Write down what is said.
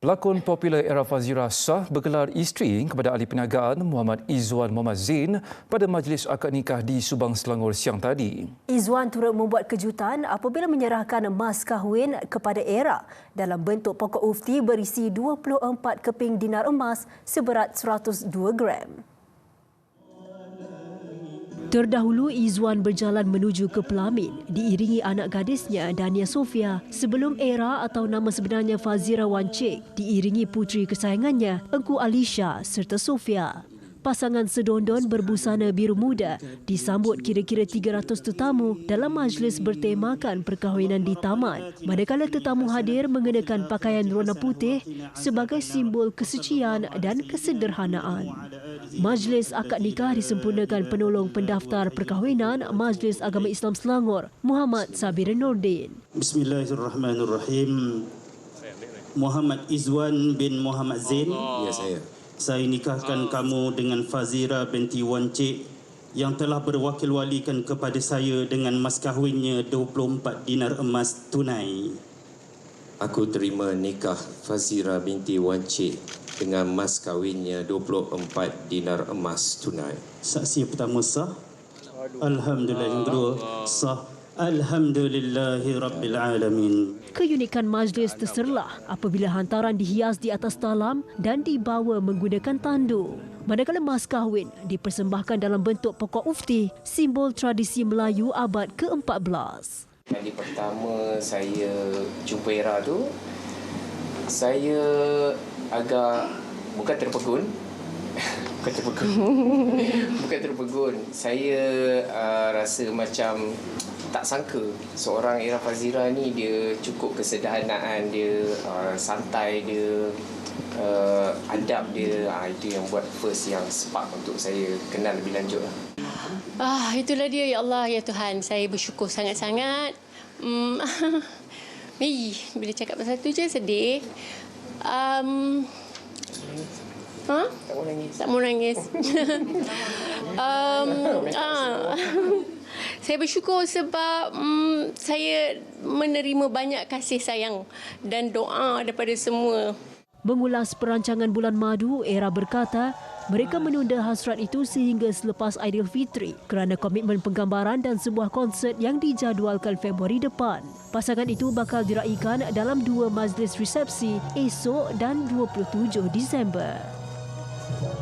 Pelakon popular era Fazira sah bergelar isteri kepada ahli perniagaan Muhammad Izzuan Muhammad Zain pada majlis akad nikah di Subang Selangor siang tadi. Izzuan turut membuat kejutan apabila menyerahkan mas kahwin kepada era dalam bentuk pokok ufti berisi 24 keping dinar emas seberat 102 gram. Terdahulu Izwan berjalan menuju ke pelamin diiringi anak gadisnya Dania Sofia sebelum Era atau nama sebenarnya Fazira Wan Cik diiringi puteri kesayangannya Engku Alisha serta Sofia. Pasangan sedondon berbusana biru muda disambut kira-kira 300 tetamu dalam majlis bertemakan perkahwinan di taman. Manakala tetamu hadir mengenakan pakaian warna putih sebagai simbol kesucian dan kesederhanaan. Majlis akad nikah disempurnakan penolong pendaftar perkahwinan Majlis Agama Islam Selangor, Muhammad Sabir Nordin. Bismillahirrahmanirrahim. Muhammad Izwan bin Muhammad Zain. Ya saya. Saya nikahkan kamu dengan Fazira binti Wan Cik yang telah berwakil walikan kepada saya dengan mas kahwinnya 24 dinar emas tunai. Aku terima nikah Fazira binti Wan Cik dengan mas kahwinnya 24 dinar emas tunai. Saksi pertama sah. Alhamdulillah yang kedua sah. Alhamdulillahi Rabbil Alamin. Keunikan majlis terserlah apabila hantaran dihias di atas talam dan dibawa menggunakan tandu. Manakala mas kahwin dipersembahkan dalam bentuk pokok ufti, simbol tradisi Melayu abad ke-14. Kali pertama saya jumpa Era tu, saya agak bukan terpegun bukan terpegun bukan terpegun saya uh, rasa macam tak sangka seorang Ira Fazira ni dia cukup kesederhanaan dia uh, santai dia uh, adab dia uh, itu yang buat first yang spark untuk saya kenal lebih lanjut lah. Ah, itulah dia ya Allah ya Tuhan. Saya bersyukur sangat-sangat. Hmm. Mei, bila cakap pasal tu je sedih. Um, Ha? Tak mau nangis. Tak mau nangis. um, ah. Saya bersyukur sebab um, saya menerima banyak kasih sayang dan doa daripada semua. Mengulas perancangan bulan madu, Era berkata mereka menunda hasrat itu sehingga selepas Aidilfitri kerana komitmen penggambaran dan sebuah konsert yang dijadualkan Februari depan. Pasangan itu bakal diraikan dalam dua majlis resepsi esok dan 27 Disember. Thank you.